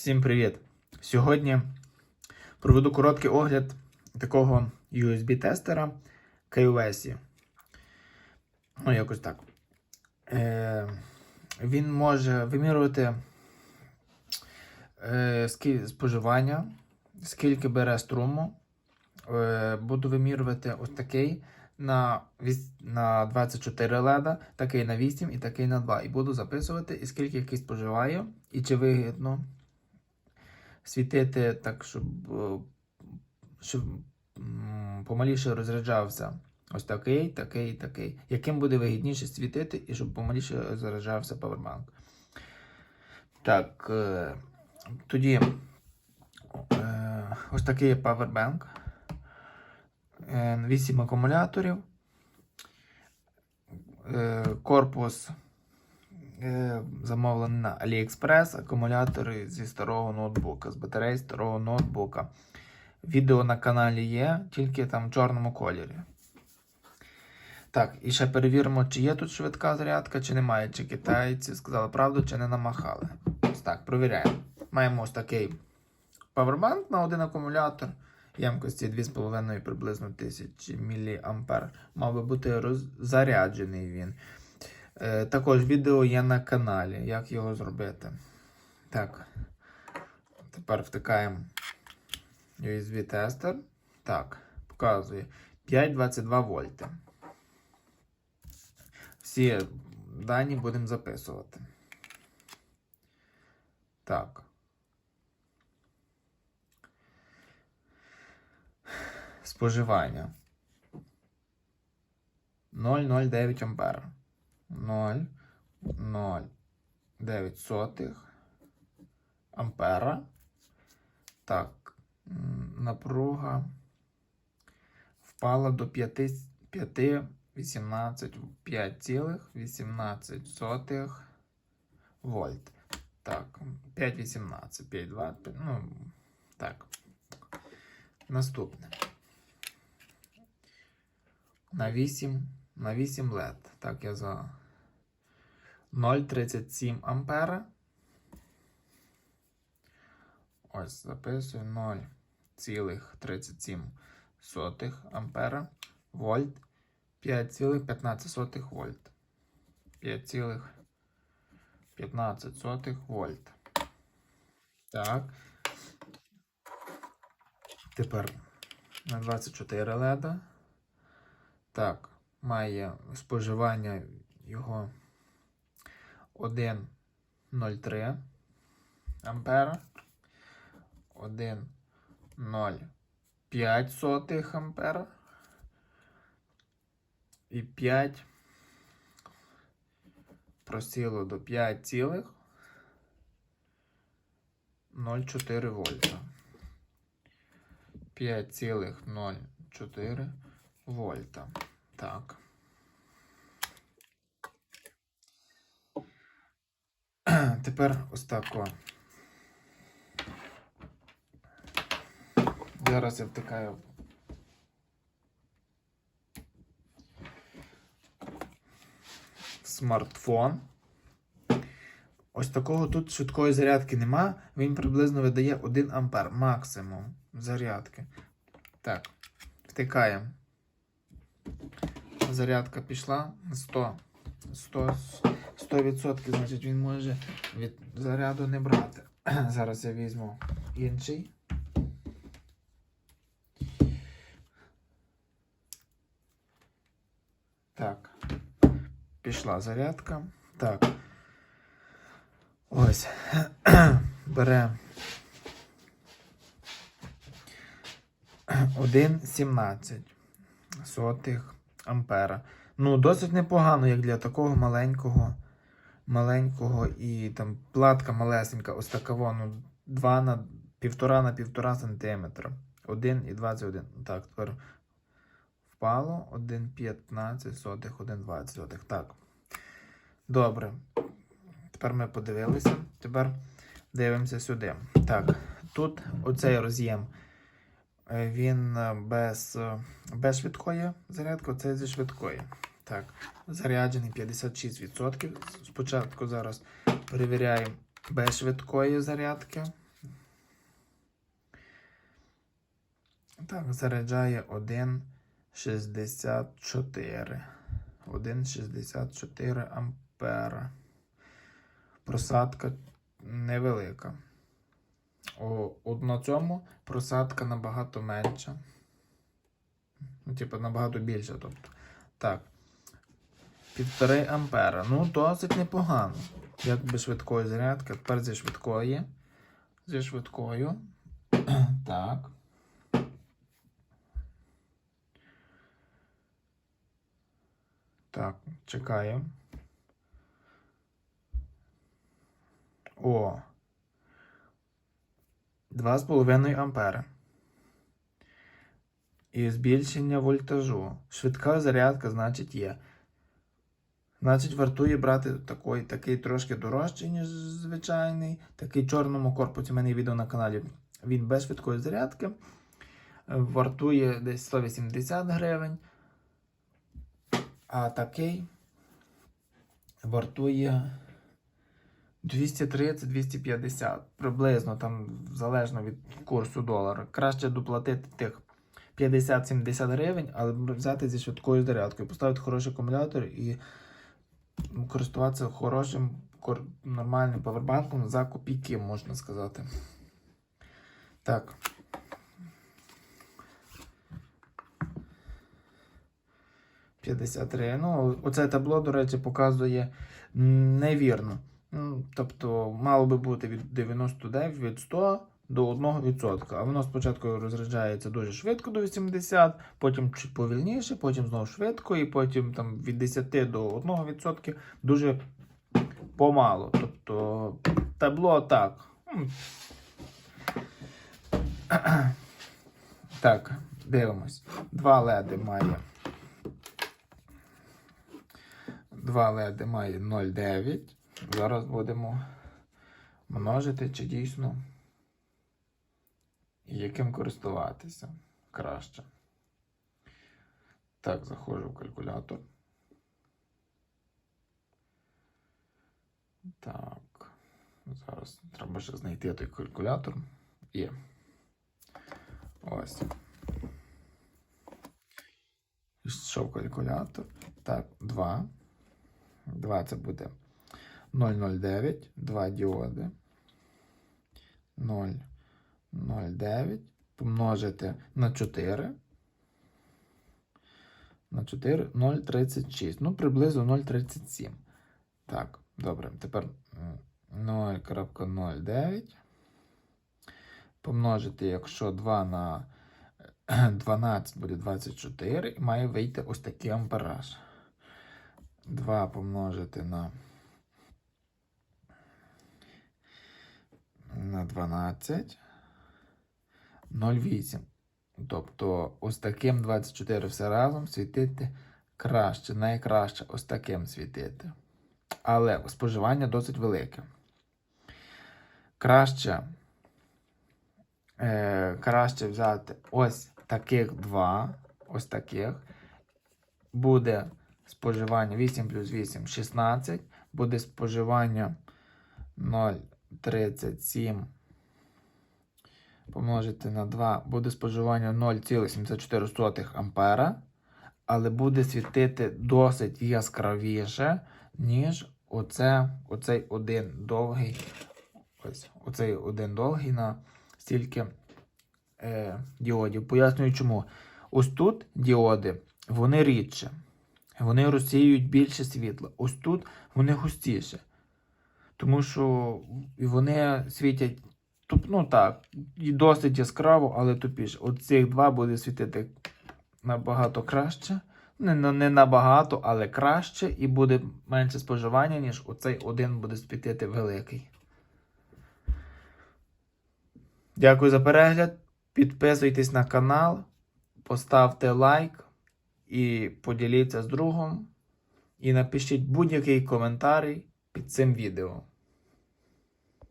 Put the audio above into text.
Всім привіт! Сьогодні проведу короткий огляд такого USB-тестера KUS. Ну, якось так. Е, він може вимірювати е, споживання, скільки бере струму. Е, буду вимірювати ось такий на, на 24 леда, такий на 8 і такий на 2. І буду записувати, і скільки який споживає, і чи вигідно світити так, щоб, е, щоб помаліше розряджався. Ось такий, такий, такий. Яким буде вигідніше світити і щоб помаліше заряджався павербанк. Так, е, тоді е, ось такий є павербанк. 8 акумуляторів. Корпус замовлений на AliExpress, акумулятори зі старого ноутбука, з батареї старого ноутбука. Відео на каналі є, тільки там в чорному кольорі. Так, і ще перевіримо, чи є тут швидка зарядка, чи немає, чи китайці сказали правду, чи не намахали. Ось так, провіряємо. Маємо ось такий павербанк на один акумулятор. Ємкості 2,5 приблизно тисячі мА. Мав би бути роз... заряджений він. Е, також відео є на каналі, як його зробити. Так. Тепер втикаємо USB-тестер. Так, показує 5,22 вольти. Всі дані будемо записувати. Так. Споживання 0,09 ампера. 0,09 сотих ампера. Так, напруга впала до 5, 5 18, 5,18 сотих вольт. Так, 5,18, 5,2, ну, так. Наступне. На 8, на 8 LED. Так, я за 0,37 ампера. Ось записую 0,37 ампера. Вольт 5,15 вольт. 5,15 вольт. Так. Тепер на 24 леда. Так, має споживання його 1,03 ампера. 1,05 сотих ампера. І 5 просіло до 5,04 вольта. 5,04 вольта. Так. Тепер ось. Зараз я втикаю. Смартфон. Ось такого тут швидкої зарядки нема. Він приблизно видає 1 ампер максимум зарядки. Так, втикаємо. Зарядка пішла 100. 100, 100%, значить він може від заряду не брати. Зараз я візьму інший. Так. Пішла зарядка. Так. Ось. Бере 1,17 сотих ампера. Ну, досить непогано, як для такого маленького, маленького і там платка малесенька, ось така, ну, 2 на 1,5 на 1,5 сантиметра. 1,21. Так, тепер впало 1,15 сотих, 1,20 сотих. Так. Добре. Тепер ми подивилися. Тепер дивимося сюди. Так, тут оцей роз'єм. е, Він е, без, е, без швидкої зарядки, оцей зі швидкої. Так, заряджений 56%. Спочатку зараз перевіряємо без швидкої зарядки. Так, заряджає 1,64. 1,64 ампера. Просадка невелика. О, от на цьому просадка набагато менша. Ну, типу, набагато більша. тобто. Так. Півтори ампера. Ну, досить непогано. Як без швидкої зарядки. Тепер зі швидкої. Зі швидкою. так. Так, чекаємо. О. 2,5 ампери. І збільшення вольтажу. Швидка зарядка, значить, є. Значить, вартує брати такий, такий трошки дорожчий, ніж звичайний. Такий чорному корпусі. У мене є відео на каналі. Він без швидкої зарядки. Вартує десь 180 гривень. А такий вартує 230-250. Приблизно там залежно від курсу долара. Краще доплатити тих 50-70 гривень, але взяти зі швидкою зарядкою, поставити хороший акумулятор і користуватися хорошим нормальним павербанком за копійки, можна сказати. Так. Ну, оце табло, до речі, показує невірно. Ну, Тобто, мало би бути від 99 від 100 до 1%. А воно спочатку розряджається дуже швидко до 80, потім чуть повільніше, потім знову швидко, і потім там від 10 до 1% дуже помало. Тобто табло так. Так, дивимось. Два леди має. Два леди має 0,9. Зараз будемо множити, чи дійсно і яким користуватися краще. Так, заходжу в калькулятор. Так. Зараз треба ще знайти той калькулятор. Є. Ось. Пішов калькулятор. Так, 2. 2 це буде 009, 2 діоди. 0,09 помножити на 4. На 4 0,36. Ну, приблизно 0,37. Так, добре. Тепер м, 0,09. Помножити, якщо 2 на е, 12 буде 24, і має вийти ось такий ампераж. 2 помножити на на 12 0,8. Тобто ось таким 24 все разом світити краще, найкраще ось таким світити. Але споживання досить велике. Краще, е, краще взяти ось таких два, ось таких. Буде споживання 8 плюс 8 16. Буде споживання 0,37 помножити на 2 буде споживання 0,74 ампера, але буде світити досить яскравіше, ніж оце, оцей один довгий. Ось, оцей один довгий на стільки е, діодів. Пояснюю чому. Ось тут діоди, вони рідше. Вони розсіюють більше світла. Ось тут вони густіше. Тому що вони світять туп, ну так, і досить яскраво, але тупіше. От цих два буде світити набагато краще. Не, не набагато, але краще, і буде менше споживання, ніж оцей один буде світити великий. Дякую за перегляд. Підписуйтесь на канал, поставте лайк і поділіться з другом. І напишіть будь-який коментар під цим відео.